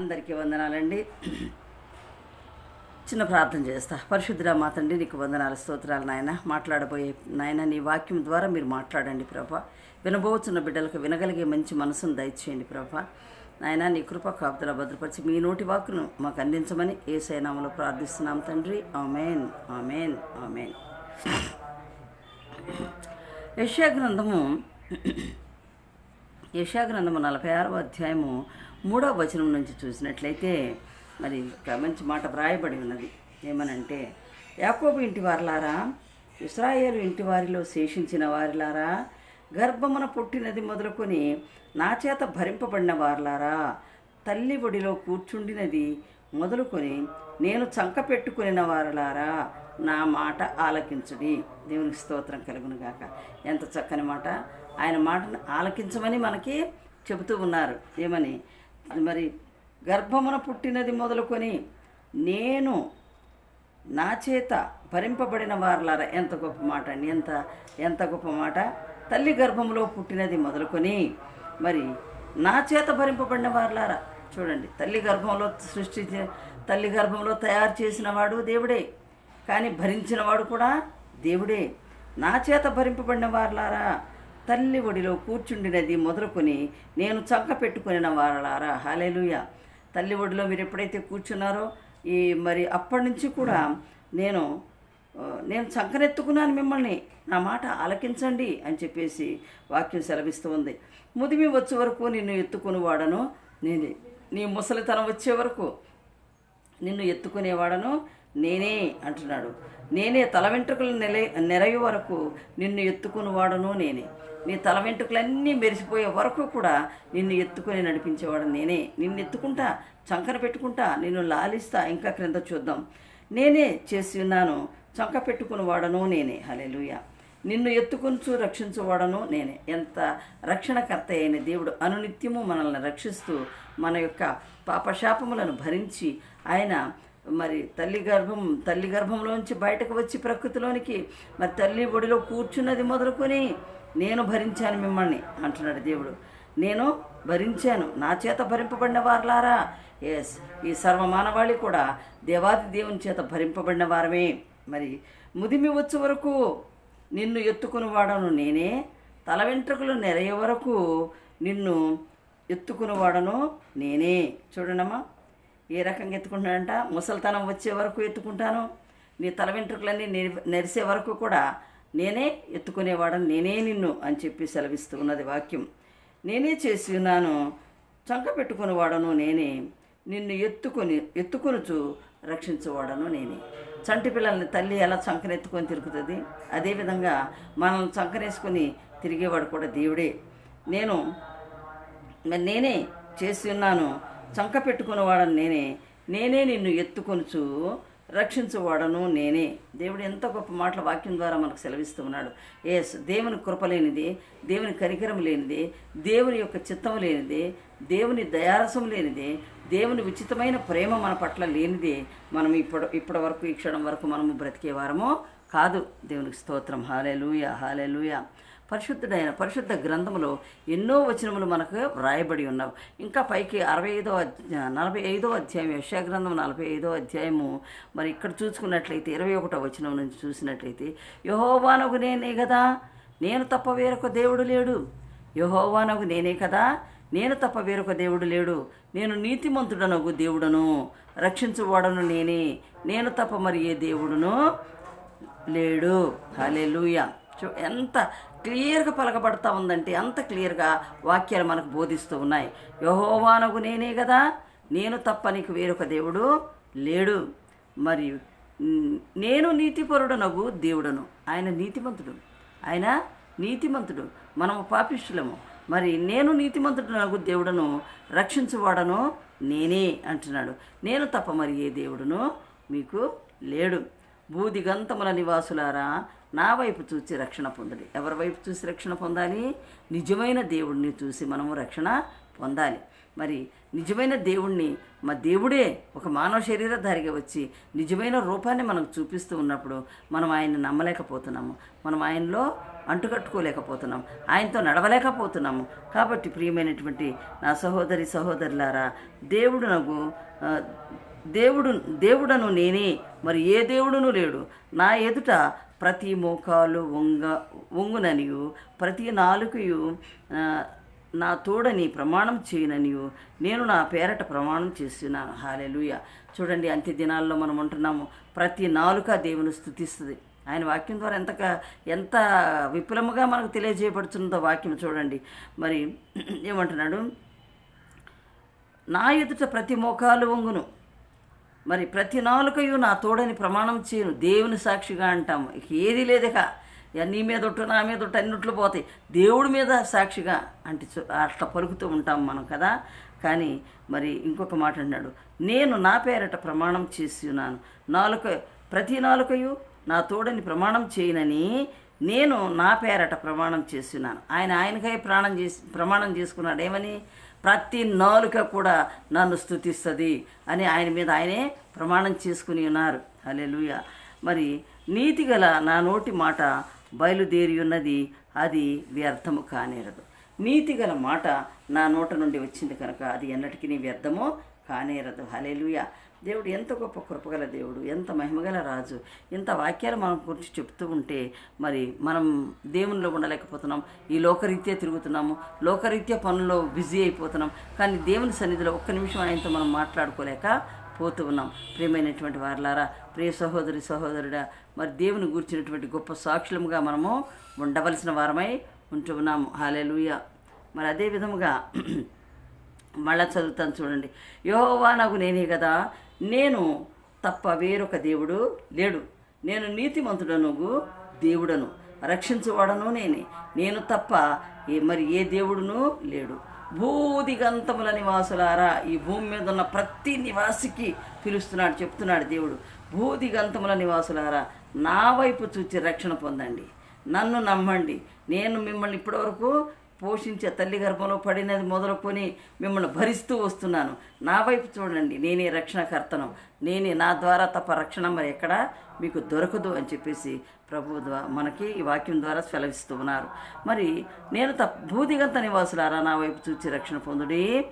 అందరికీ వందనాలండి. చిన్న ప్రార్థన చేస్తా. పరిశుద్ధురా మా తండ్రి నీకు వందనాలు స్తోత్రాలు నాయన. మాట్లాడబోయే నాయన నీ వాక్యం ద్వారా మీరు మాట్లాడండి ప్రభా. వినబోతున్న బిడ్డలకు వినగలిగే మంచి మనసును దయచేయండి ప్రభా. నాయన నీ కృప కాపుదల భద్రపరిచి మీ నోటి వాక్కును మాకు అందించమని ఏ సైనామలో ప్రార్థిస్తున్నాం తండ్రి. ఆమెన్. ఆమెన్. ఆమెన్. యశాగ్రంథము గ్రంథము నలభై ఆరవ అధ్యాయము మూడవ వచనం నుంచి చూసినట్లయితే మరి ఒక మంచి మాట వ్రాయబడి ఉన్నది. ఏమనంటే యాకోబు ఇంటి వారిలారా ఇస్రాయేల్ ఇంటి వారిలో శేషించిన వారిలారా గర్భమున పుట్టినది మొదలుకొని నా చేత భరింపబడిన వారిలారా తల్లి ఒడిలో కూర్చుండినది మొదలుకొని నేను చంక పెట్టుకుని వారిలారా నా మాట ఆలకించుడి. దేవునికి స్తోత్రం కలుగును గాక. ఎంత చక్కని మాట. ఆయన మాటను ఆలకించమని మనకి చెబుతూ ఉన్నారు. ఏమని? మరి గర్భమున పుట్టినది మొదలుకొని నేను నా చేత భరింపబడిన వారలారా ఎంత గొప్ప మాట అండి ఎంత ఎంత గొప్ప మాట. తల్లి గర్భంలో పుట్టినది మొదలుకొని మరి నా చేత భరింపబడిన వారలారా చూడండి తల్లి గర్భంలో సృష్టించిన తల్లి గర్భంలో తయారు చేసిన వాడు దేవుడే కానీ భరించిన వాడు కూడా దేవుడే. నా చేత భరింపబడిన వారలారా తల్లి ఒడిలో కూర్చుండినది మొదలుకొని నేను చంక పెట్టుకుని వారలారా. హాలేలుయ తల్లి ఒడిలో మీరు ఎప్పుడైతే కూర్చున్నారో ఈ మరి అప్పటి నుంచి కూడా నేను నేను చంకనెత్తుకున్నాను మిమ్మల్ని. నా మాట ఆలకించండి అని చెప్పేసి వాక్యం సెలవిస్తూ ఉంది. ముదిమి వచ్చే వరకు నిన్ను ఎత్తుకుని వాడను. నేనే నీ ముసలితనం వచ్చే వరకు నిన్ను ఎత్తుకునేవాడను. నేనే అంటున్నాడు. నేనే తల వెంట్రుకలు నెల నెరయ వరకు నిన్ను ఎత్తుకుని వాడను నేనే. నీ తల వెంట్రుకలన్నీ మెరిసిపోయే వరకు కూడా నిన్ను ఎత్తుకొని నడిపించేవాడు నేనే. నిన్ను ఎత్తుకుంటా చంకన పెట్టుకుంటా నిన్ను లాలిస్తా ఇంకా క్రింద చూద్దాం. నేనే చేసి ఉన్నాను చంక పెట్టుకుని వాడను నేనే. హలెలుయ నిన్ను ఎత్తుకొంచు రక్షించువాడను నేనే. ఎంత రక్షణకర్త అయిన దేవుడు అనునిత్యము మనల్ని రక్షిస్తూ మన యొక్క పాపశాపములను భరించి ఆయన మరి తల్లి గర్భం తల్లి గర్భంలోంచి బయటకు వచ్చి ప్రకృతిలోనికి మరి తల్లి ఒడిలో కూర్చున్నది మొదలుకొని నేను భరించాను మిమ్మల్ని అంటున్నాడు దేవుడు. నేను భరించాను. నా చేత భరింపబడిన వారలారా? ఎస్ ఈ సర్వ మానవాళి కూడా దేవాది దేవుని చేత భరింపబడిన వారమే. మరి ముదిమి వచ్చే వరకు నిన్ను ఎత్తుకుని వాడను. నేనే తల వెంట్రుకలు నెరయ్యే వరకు నిన్ను ఎత్తుకుని వాడను. నేనే. చూడండమ్మా. ఏ రకంగా ఎత్తుకుంటానంట ముసలితనం వచ్చే వరకు ఎత్తుకుంటాను. నీ తల వెంట్రుకలన్నీ నెరిసే వరకు కూడా నేనే ఎత్తుకునేవాడని నేనే నిన్ను అని చెప్పి సెలవిస్తూ ఉన్నది వాక్యం. నేనే చేసి ఉన్నాను. చంక పెట్టుకునేవాడను నేనే. నిన్ను ఎత్తుకొని ఎత్తుకొనుచు రక్షించేవాడను నేనే. చంటి పిల్లల్ని తల్లి ఎలా చంకనెత్తుకొని తిరుగుతుంది? అదేవిధంగా మనం చంకనేసుకొని తిరిగేవాడు కూడా దేవుడే. నేను మరి నేనే చేసి ఉన్నాను. చంక పెట్టుకునేవాడను నేనే. నేనే నిన్ను ఎత్తుకొనుచు రక్షించువాడను నేనే. దేవుడు ఎంత గొప్ప మాటల వాక్యం ద్వారా మనకు సెలవిస్తూ ఉన్నాడు. ఎస్ దేవుని కృప లేనిది దేవుని కనికరం లేనిది దేవుని యొక్క చిత్తం లేనిది దేవుని దయారసం లేనిది దేవుని ఉచితమైన ప్రేమ మన పట్ల లేనిదే మనం ఇప్పుడు ఇప్పటి వరకు ఈ క్షణం వరకు మనము బ్రతికేవారమో కాదు. దేవునికి స్తోత్రం. హాలేలుయ హాలేలుయ పరిశుద్ధుడైన పరిశుద్ధ గ్రంథములో ఎన్నో వచనములు మనకు వ్రాయబడి ఉన్నావు. ఇంకా పైకి అరవై ఐదో నలభై ఐదో అధ్యాయం యశా గ్రంథం నలభై ఐదో అధ్యాయము మరి ఇక్కడ చూసుకున్నట్లయితే ఇరవై ఒకటో వచనం నుంచి చూసినట్లయితే యహోవానకు నేనే కదా నేను తప్ప వేరొక దేవుడు లేడు. యహోవానకు నేనే కదా నేను తప్ప వేరొక దేవుడు లేడు. నేను నీతిమంతుడనగు దేవుడను రక్షించువాడను నేనే. నేను తప్ప మరి ఏ దేవుడును లేడు. హల్లెలూయా. చూ ఎంత క్లియర్గా పలకబడతా ఉందంటే అంత క్లియర్గా వాక్యాలు మనకు బోధిస్తూ ఉన్నాయి. యహోవానకు నేనే కదా నేను తప్ప నీకు వేరొక దేవుడు లేడు. మరియు నేను నీతిపరుడనగు దేవుడను. ఆయన నీతిమంతుడు. ఆయన నీతిమంతుడు. మనము పాపిష్యులము మరి నేను నీతిమంతుడనగు దేవుడను రక్షించువాడను నేనే అంటున్నాడు. నేను తప్ప మరి ఏ దేవుడును మీకు లేడు. భూదిగంతముల నివాసులారా నా వైపు చూసి రక్షణ పొందడి. ఎవరి వైపు చూసి రక్షణ పొందాలి? నిజమైన దేవుడిని చూసి మనము రక్షణ పొందాలి. మరి నిజమైన దేవుణ్ణి మా దేవుడే ఒక మానవ శరీరధారిగా వచ్చి నిజమైన రూపాన్ని మనకు చూపిస్తూ ఉన్నప్పుడు మనం ఆయన్ని నమ్మలేకపోతున్నాము. మనం ఆయనలో అంటుకట్టుకోలేకపోతున్నాం ఆయనతో నడవలేకపోతున్నాము. కాబట్టి ప్రియమైనటువంటి నా సహోదరి సహోదరులారా దేవుడు నాకు దేవుడు దేవుడను నేనే మరి ఏ దేవుడును లేడు. నా ఎదుట ప్రతి మోకాలు వంగ వంగుననియు ప్రతి నాలుకయు నా తోడని ప్రమాణం చేయననియు నేను నా పేరట ప్రమాణం చేస్తున్నాను. హాలెలుయ. చూడండి అంత్య దినాల్లో మనం ఉంటున్నాము ప్రతి నాలుక దేవుని స్థుతిస్తుంది. ఆయన వాక్యం ద్వారా ఎంత ఎంత విపులముగా మనకు తెలియజేయబడుతుందో వాక్యం చూడండి. మరి ఏమంటున్నాడు? నా ఎదుట ప్రతి మోకాలు వంగును. మరి ప్రతి నాలుకయు నా తోడని ప్రమాణం చేయను. దేవుని సాక్షిగా అంటాము. ఇక ఏది లేదుగా ఇక. నీ మీద ఒట్టు నా మీద ఒట్టు అన్నిట్లు పోతాయి. దేవుడి మీద సాక్షిగా అంటే అట్లా పలుకుతూ ఉంటాం మనం కదా. కానీ మరి ఇంకొక మాట అన్నాడు. నేను నా పేరట ప్రమాణం చేసి ఉన్నాను. నాలుక ప్రతి నాలుకయు నా తోడని ప్రమాణం చేయనని నేను నా పేరట ప్రమాణం చేస్తున్నాను ఆయన ఆయనకై ప్రాణం చేసి ప్రమాణం చేసుకున్నాడు. ఏమని? ప్రతి నాలుక కూడా నన్ను స్థుతిస్తుంది అని ఆయన మీద ఆయనే ప్రమాణం చేసుకుని ఉన్నారు. అలెలుయ మరి నీతి గల నా నోటి మాట బయలుదేరి ఉన్నది అది వ్యర్థము కానేరదు. నీతి గల మాట నా నోట నుండి వచ్చింది కనుక అది ఎన్నటికీ వ్యర్థమో కానేరదు. హలేలుయ దేవుడు ఎంత గొప్ప కృపగల దేవుడు ఎంత మహిమగల రాజు ఇంత వాక్యాలు మనం గురించి చెప్తూ ఉంటే మరి మనం దేవునిలో ఉండలేకపోతున్నాం ఈ లోకరీత్యా తిరుగుతున్నాము లోకరీత్యా పనుల్లో బిజీ అయిపోతున్నాం కానీ దేవుని సన్నిధిలో ఒక్క నిమిషం ఆయనతో మనం మాట్లాడుకోలేక పోతూ ఉన్నాం. ప్రియమైనటువంటి వారలారా ప్రియ సహోదరి సహోదరుడా మరి దేవుని గూర్చినటువంటి గొప్ప సాక్షులముగా మనము ఉండవలసిన వారమై ఉంటున్నాము ఉన్నాము. హాలేలుయ మరి అదే విధముగా మళ్ళా చదువుతాను చూడండి. యోవా నాకు నేనే కదా. నేను తప్ప వేరొక దేవుడు లేడు. నేను నీతిమంతుడను దేవుడను. రక్షించువాడను నేనే. నేను తప్ప ఏ మరి ఏ దేవుడును లేడు. భూదిగంతముల నివాసులారా ఈ భూమి మీద ఉన్న ప్రతి నివాసికి పిలుస్తున్నాడు చెప్తున్నాడు దేవుడు. భూదిగంతముల నివాసులారా నా వైపు చూచి రక్షణ పొందండి. నన్ను నమ్మండి. నేను మిమ్మల్ని ఇప్పటివరకు పోషించే తల్లి గర్భంలో పడినది మొదలుకొని మిమ్మల్ని భరిస్తూ వస్తున్నాను. నా వైపు చూడండి. నేనే రక్షణకర్తను. నేనే నా ద్వారా తప్ప రక్షణ మరి ఎక్కడ? మీకు దొరకదు అని చెప్పేసి ప్రభు మనకి ఈ వాక్యం ద్వారా సెలవిస్తూ ఉన్నారు. మరి నేను తప్ప భూదిగంత నివాసులారా? నా వైపు చూచి రక్షణ పొందుడి.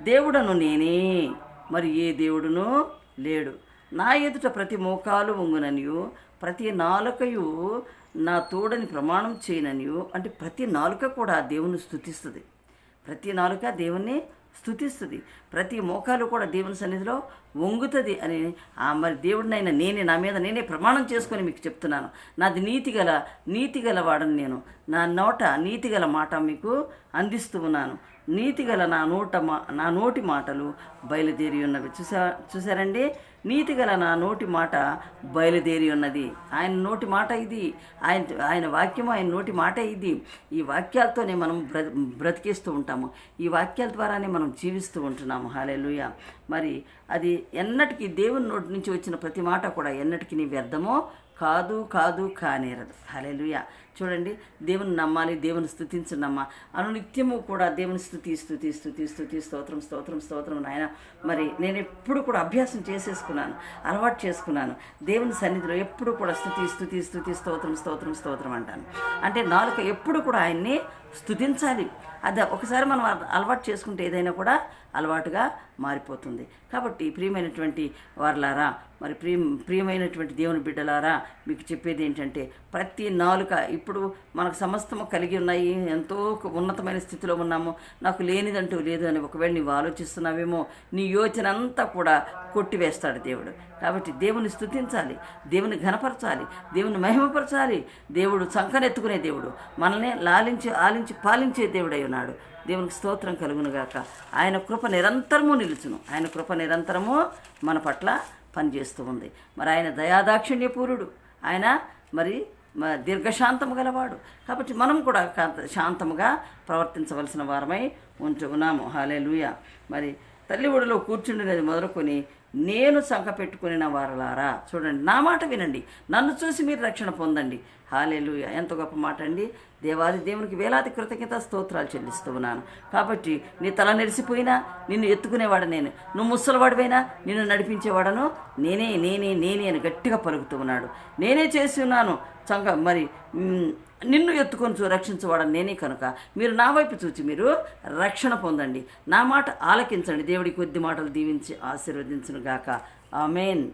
దేవుడను నేనే. మరి ఏ దేవుడును లేడు. నా ఎదుట ప్రతి మోకాలు ఉంగుననియు ప్రతి నాలుకయు నా తోడని ప్రమాణం చేయననియో అంటే ప్రతి నాలుక కూడా దేవుని స్థుతిస్తుంది. ప్రతి నాలుక దేవుణ్ణి స్థుతిస్తుంది. ప్రతి మోకాలు కూడా దేవుని సన్నిధిలో వంగుతుంది అని ఆ మరి దేవుడినైనా నేనే నా మీద నేనే ప్రమాణం చేసుకొని మీకు చెప్తున్నాను. నాది నీతిగల నీతిగల వాడని నేను. నా నోట నీతిగల మాట మీకు అందిస్తూ ఉన్నాను. నీతిగల నా నోట మా నా నోటి మాటలు బయలుదేరి ఉన్నవి. చూసా చూసారండి? నీతిగల నా నోటి మాట బయలుదేరి ఉన్నది. ఆయన నోటి మాట ఇది. ఆయన ఆయన వాక్యం ఆయన నోటి మాట ఇది. ఈ వాక్యాలతోనే మనం బ్ర బ్రతికేస్తూ ఉంటాము. ఈ వాక్యాల ద్వారానే మనం జీవిస్తూ ఉంటున్నాము. హాలేలుయ మరి అది ఎన్నటికీ దేవుని నోటి నుంచి వచ్చిన ప్రతి మాట కూడా ఎన్నటికీ నీ వ్యర్థమో కాదు కాదు కానేరదు. హల్లెలూయా. చూడండి దేవుని నమ్మాలి దేవుని స్థుతించున్నమ్మా అనునిత్యము కూడా దేవుని స్థుతి స్థుతి స్థుతి స్థుతి స్తోత్రం స్తోత్రం స్తోత్రం నాయన. మరి నేను ఎప్పుడు కూడా అభ్యాసం చేసేసుకున్నాను అలవాటు చేసుకున్నాను. దేవుని సన్నిధిలో ఎప్పుడు కూడా స్థుతి స్థుతి స్థుతి స్తోత్రం స్తోత్రం స్తోత్రం అంటాను. అంటే నాలుక ఎప్పుడు కూడా ఆయన్ని స్థుతించాలి. అది ఒకసారి మనం అలవాటు చేసుకుంటే ఏదైనా కూడా అలవాటుగా మారిపోతుంది. కాబట్టి ప్రియమైనటువంటి వారలారా మరి ప్రియ ప్రియమైనటువంటి దేవుని బిడ్డలారా మీకు చెప్పేది ఏంటంటే ప్రతి నాలుక ఇప్పుడు మనకు సమస్తము కలిగి ఉన్నాయి ఎంతో ఉన్నతమైన స్థితిలో ఉన్నాము నాకు లేనిదంటూ లేదు అని ఒకవేళ నీవు ఆలోచిస్తున్నావేమో నీ యోచన అంతా కూడా కొట్టివేస్తాడు దేవుడు. కాబట్టి దేవుని స్థుతించాలి దేవుని ఘనపరచాలి దేవుని మహిమపరచాలి. దేవుడు చంకనెత్తుకునే దేవుడు మనల్ని లాలించి ఆలించి పాలించే దేవుడై ఉన్నాడు. దేవునికి స్తోత్రం కలుగునుగాక. ఆయన కృప నిరంతరము నిలుచును. ఆయన కృప నిరంతరము మన పట్ల పనిచేస్తూ ఉంది. మరి ఆయన దయాదాక్షిణ్యపూరుడు. ఆయన మరి మ- దీర్ఘశాంతము గలవాడు. కాబట్టి మనం కూడా శాంతముగా ప్రవర్తించవలసిన వారమై ఉంటూ ఉన్నాము హాలేలుయ మరి తల్లి ఒడిలో కూర్చుండినది మొదలుకొని నేను సంఖ పెట్టుకుని వారలారా చూడండి నా మాట వినండి. నన్ను చూసి మీరు రక్షణ పొందండి. హాలేలు ఎంత గొప్ప మాట అండి. దేవాది దేవునికి వేలాది కృతజ్ఞత స్తోత్రాలు చెల్లిస్తూ ఉన్నాను. కాబట్టి నీ తల నెరిసిపోయినా నిన్ను ఎత్తుకునేవాడు నేను. నువ్వు ముసలివాడివైనా నిన్ను నడిపించేవాడను నేనే నేనే నేనే అని గట్టిగా పలుకుతూ ఉన్నాడు. నేనే చేసి ఉన్నాను సంఘ మరి నిన్ను ఎత్తుకొని చూ రక్షించవాడు నేనే కనుక. మీరు నా వైపు చూచి మీరు రక్షణ పొందండి. నా మాట ఆలకించండి. దేవుడి కొద్ది మాటలు దీవించి ఆశీర్వదించును గాక ఆమెన్.